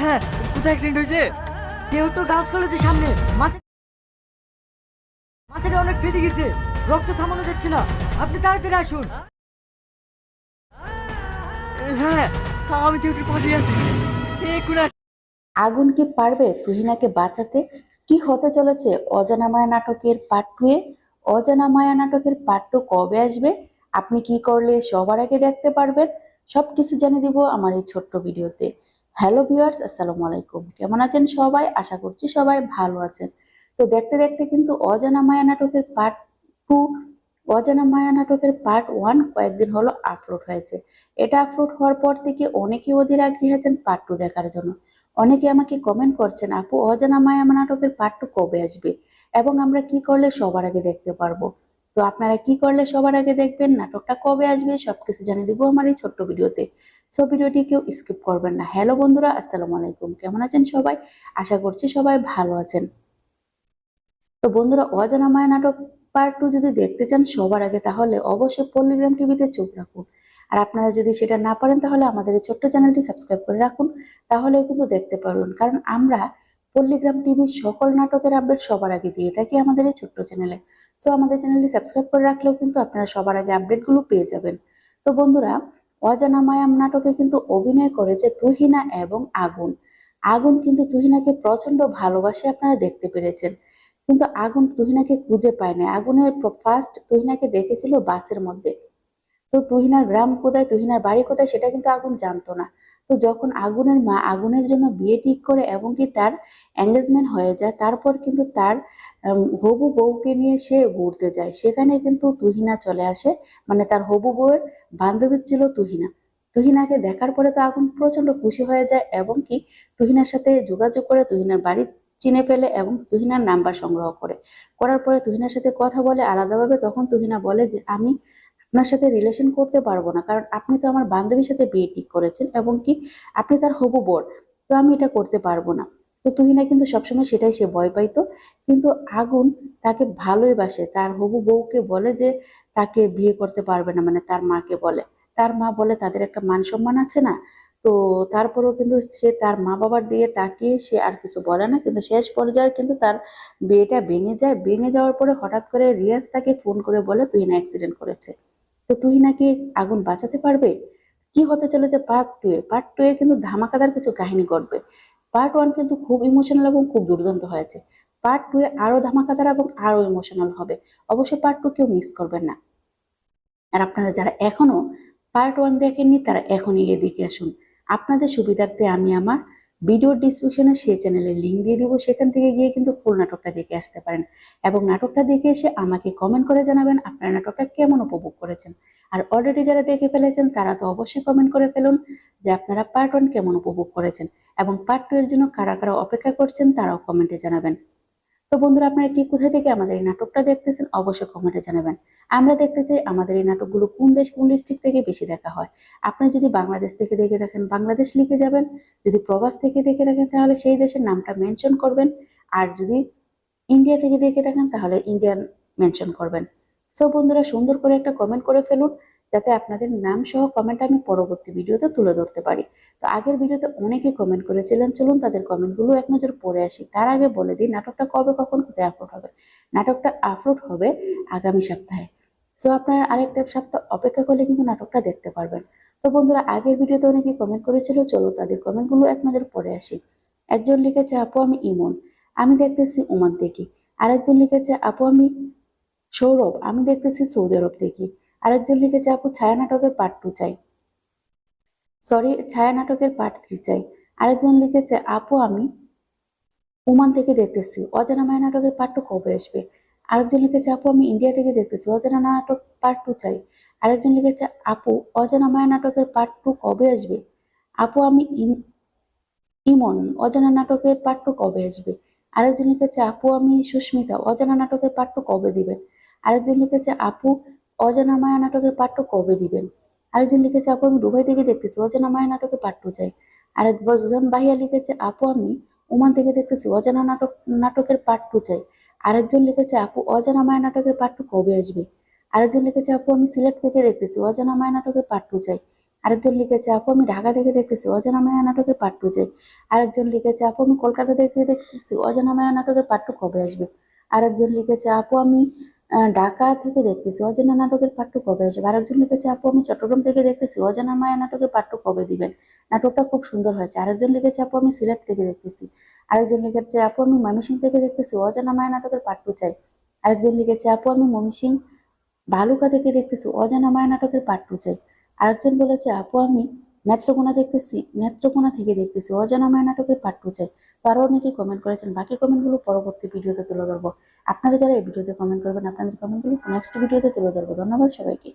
হ্যাঁ কোথায় অ্যাক্সিডেন্ট হয়েছে? কেউ তো গাছ কলেজের সামনে। মাথা মাথাটা অনেক ফেটে গেছে। রক্ত থামানো যাচ্ছে না। আপনি তাড়াতাড়ি আসুন। হ্যাঁ আমি থিয়েটার পাশে আছি। এখন আগুন কি পারবে তুহিনাকে বাঁচাতে? কি হতে চলেছে অজানা মায়া নাটকের পার্ট টু এ? অজানা মায়া নাটকের পার্ট টু কবে আসবে? আপনি কি করলে সবার আগে দেখতে পারবেন? সবকিছু জানিয়ে দিব আমার এই ছোট্ট ভিডিওতে। হ্যালো ভিউয়ার্স, আসসালামু আলাইকুম। কেমন আছেন সবাই? আশা করছি সবাই ভালো আছেন। তো দেখতে দেখতে কিন্তু অজানা মায়া নাটকের পার্ট টু অজানা মায়া নাটকের পার্ট ওয়ান কয়েকদিন হলো আপলোড হয়েছে। এটা আপলোড হওয়ার পর থেকে অনেকেই অধীর আগ্রহী আছেন পার্ট টু দেখার জন্য। অনেকে আমাকে কমেন্ট করছেন, আপু, অজানা মায়া নাটকের পার্ট টু কবে আসবে? এবং আমরা কি করলে সবার আগে দেখতে পারব? তো আপনারা কি করলে সবার আগে দেখবেন? নাটকটা কবে আসবে? সবকিছু জানিয়ে দিব আমার এই ছোট্ট ভিডিওতে। সো ভিডিওটি কেউ স্কিপ করবেন না। হ্যালো বন্ধুরা, আসসালামু আলাইকুম। কেমন আছেন সবাই? আশা করছি সবাই ভালো আছেন। তো বন্ধুরা, অজানা মায়া নাটক পার্ট টু যদি দেখতে চান সবার আগে, তাহলে অবশ্যই পল্লিগ্রাম টিভিতে চোখ রাখুন। আর আপনারা যদি সেটা না পারেন, তাহলে আমাদের এই ছোট্ট চ্যানেলটি সাবস্ক্রাইব করে রাখুন। তাহলে কিন্তু দেখতে পারবেন। কারণ আমরা পল্লিগ্রাম টিভির সকল নাটকের আপডেট সবার আগে দিয়ে থাকি আমাদের এই ছোট্ট চ্যানেলে সো আমাদের চ্যানেলটি সাবস্ক্রাইব করে রাখলেও কিন্তু আপনারা সবার আগে আপডেটগুলো পেয়ে যাবেন। তো বন্ধুরা, অজানা মায়াম নাটকে কিন্তু অভিনয় করেছে তুহিনা এবং আগুন। আগুন কিন্তু তুহিনাকে প্রচণ্ড ভালোবাসে আপনারা দেখতে পেরেছেন। কিন্তু আগুন তুহিনাকে খুঁজে পায় না আগুনের ফার্স্ট তুহিনাকে দেখেছিল বাসের মধ্যে। তো তুহিনার গ্রাম কোথায়, তুহিনার বাড়ি কোথায়, সেটা কিন্তু আগুন জানতো না। তো যখন আগুনের মা আগুনের জন্য বিয়ে ঠিক করে এবং কি তার এঙ্গেজমেন্ট হয়ে যায়, তারপর কিন্তু তার হবু বউকে নিয়ে সে ঘুরতে যায়। সেখানে কিন্তু তুহিনা চলে আসে। মানে তার হবু বউয়ের বান্ধবী ছিল তুহিনা। তুহিনাকে দেখার পরে তো আগুন প্রচণ্ড খুশি হয়ে যায় এবং কি তুহিনার সাথে যোগাযোগ করে তুহিনার বাড়ি চিনে ফেলে এবং তুহিনার নাম্বার সংগ্রহ করে। করার পরে তুহিনার সাথে কথা বলে আলাদাভাবে তখন তুহিনা বলে যে, আমি আপনার সাথে রিলেশন করতে পারব না। কারণ আপনি তো আমার বান্ধবীর সাথে বিয়ে ঠিক করেছেন এবং কি আপনি তার হবু বর, তো আমি এটা করতে পারব না। তো তুহিনা কিন্তু সবসময় সেটাই সে ভয় পাইতো। কিন্তু আগুন তাকে ভালোই বাসে। তার হবু বউকে বলে যে তাকে বিয়ে করতে পারবে না মানে তার মাকে বলে। তার মা বলে তাদের একটা মান সম্মান আছে না? তো তারপরেও কিন্তু সে তার মা বাবার দিকে তাকিয়ে সে আর কিছু বলে না। কিন্তু শেষ পর্যায়ে কিন্তু তার বিয়েটা ভেঙে যায়। ভেঙে যাওয়ার পরে হঠাৎ করে রিয়াজ তাকে ফোন করে বলে তুহিনা অ্যাক্সিডেন্ট করেছে। তো তুহিনা কি আগুন বাঁচাতে পারবে? কি হতে চলেছে পার্ট টু এ? পার্ট টু এ কিন্তু ধামাকাদার কিছু কাহিনী ঘটবে। পার্ট ওয়ান কিন্তু খুব ইমোশনাল এবং খুব দুর্দান্ত হয়েছে। পার্ট টু এ আরও ধামাকাদার এবং আরও ইমোশনাল হবে। অবশ্যই পার্ট টু কেউ মিস করবেন না। আর আপনারা যারা এখনও পার্ট ওয়ান দেখেননি, তারা এখনই এদিকে আসুন। আপনাদের সুবিধার্থে আমি আমার ভিডিও ডিসক্রিপশনে সেই চ্যানেলের লিঙ্ক দিয়ে দিব, সেখান থেকে গিয়ে কিন্তু ফুল নাটকটা দেখে আসতে পারেন। এবং নাটকটা দেখে এসে আমাকে কমেন্ট করে জানাবেন আপনারা নাটকটা কেমন উপভোগ করেছেন। আর অলরেডি যারা দেখে ফেলেছেন, তারা তো অবশ্যই কমেন্ট করে ফেলুন যে আপনারা পার্ট ওয়ান কেমন উপভোগ করেছেন। এবং পার্ট টু এর জন্য কারা কারা অপেক্ষা করছেন, তারাও কমেন্টে জানাবেন। তো বন্ধুরা, আপনারা কি কোথায় থেকে আমাদের এই নাটকটা দেখতেছেন? অবশ্যই কমেন্টে জানাবেন। আমরা দেখতে চাই আমাদের এই নাটকগুলো কোন দেশ, কোন ডিস্ট্রিক্ট থেকে বেশি দেখা হয়। আপনি যদি বাংলাদেশ থেকে দেখে থাকেন, বাংলাদেশ লিখে যাবেন। যদি প্রবাস থেকে দেখে থাকেন, তাহলে সেই দেশের নামটা মেনশন করবেন। আর যদি ইন্ডিয়া থেকে দেখে থাকেন, তাহলে ইন্ডিয়ান মেনশন করবেন। সো বন্ধুরা, সুন্দর করে একটা কমেন্ট করে ফেলুন। যাতে আপনাদের নাম সহ কমেন্ট আমি পরবর্তী ভিডিওতে তুলে ধরতে পারি। তো আগের ভিডিওতে অনেকে কমেন্ট করেছিলেন, চলুন তাদের কমেন্টগুলো এক নজর পড়ে আসি। তার আগে বলে দিই, নাটকটা কবে, কখন, কোথায় আপলোড হবে? নাটকটা আপলোড হবে আগামী সপ্তাহে। সো আপনারা আরেকটা সপ্তাহ অপেক্ষা করলে কিন্তু নাটকটা দেখতে পারবেন। তো বন্ধুরা, আগের ভিডিওতে অনেকে কমেন্ট করেছিল চলো তাদের কমেন্টগুলো এক নজর পড়ে আসি। একজন লিখেছে, আপু, আমি ইমন। আমি দেখতেছি ওমান থেকে। আরেকজন লিখেছে, আপু, আমি সৌরভ। আমি দেখতেছি সৌদি আরব থেকে। আরেকজন লিখেছে আপু ছায়া নাটকের পার্ট টু চাই। সরি ছায়া নাটকের পার্ট থ্রি চাই। আরেকজন লিখেছে আপু, আমি ওমান থেকে দেখতেছি, অজানা মায়া নাটকের পার্ট টু কবে আসবে? আরেকজন লিখেছে আপু, আমি ইন্ডিয়া থেকে দেখতেছি, অজানা নাটক পার্ট টু চাই। আরেকজন লিখেছে আপু, অজানা মায়া নাটকের পার্ট টু কবে আসবে? আপু, আমি ইম- ইমন, অজানা নাটকের পার্ট টু কবে আসবে? আরেকজন লিখেছে আপু, আমি সুস্মিতা, অজানা নাটকের পার্ট টু কবে দিবেন আরেকজন লিখেছে আপু অজানা মায়া নাটকের টু কবে দিবেন? আরেকজন লিখেছে, আপু, আমি দুবাই থেকে দেখতেছি, অজানা মায়া নাটকের পার্ট চাই। চাই আরেকজন বাহিয়া লিখেছে, আপু, আমি ওমান থেকে দেখতেছি, অজানা নাটক, নাটকের টু চাই। আরেকজন লিখেছে, আপু, অজানা মায়া নাটকের টু কবে আসবে? আরেকজন লিখেছে, আপু, আমি সিলেট থেকে দেখতেছি, অজানা মায়া নাটকের টু চাই। আরেকজন লিখেছে, আপু, আমি ঢাকা থেকে দেখতেছি, অজানা মায়া নাটকের টু চাই। আরেকজন লিখেছে, আপু, আমি কলকাতা থেকে দেখতেছি, অজানা মায়া নাটকের টু কবে আসবে? আরেকজন লিখেছে, আপু, আমি ঢাকা থেকে দেখতেছি। অজানা নাটকের টু কবে আসবে আরেকজন লিখেছে, আপু, আমি চট্টগ্রাম থেকে দেখতেছি। অজানা মায়া নাটকের টু কবে দিবেন? নাটকটা খুব সুন্দর হয়েছে। আরেকজন লিখেছে, আপু, আমি সিলেট থেকে দেখতেছি। আরেকজন লিখেছে, আপু, আমি ময়মনসিং থেকে দেখতেছি। অজানা মায়া নাটকের টু চাই। আরেকজন লিখেছে, আপু, আমি ময়মনসিং ভালুকা থেকে দেখতেছি। অজানা মায়া নাটকের টু চাই। আরেকজন বলেছে, আপু, আমি নেত্রকোনা দেখতেছি, নেত্রকোনা থেকে দেখতেছি। অজানা মায়া নাটকের পার্ট টু চাই। তারও অনেকে কমেন্ট করেছেন, বাকি কমেন্টগুলো পরবর্তী ভিডিওতে তুলে ধরবো। আপনারা যারা এই ভিডিওতে কমেন্ট করবেন, আপনাদের কমেন্টগুলো নেক্সট ভিডিওতে তুলে ধরবো। ধন্যবাদ সবাইকে।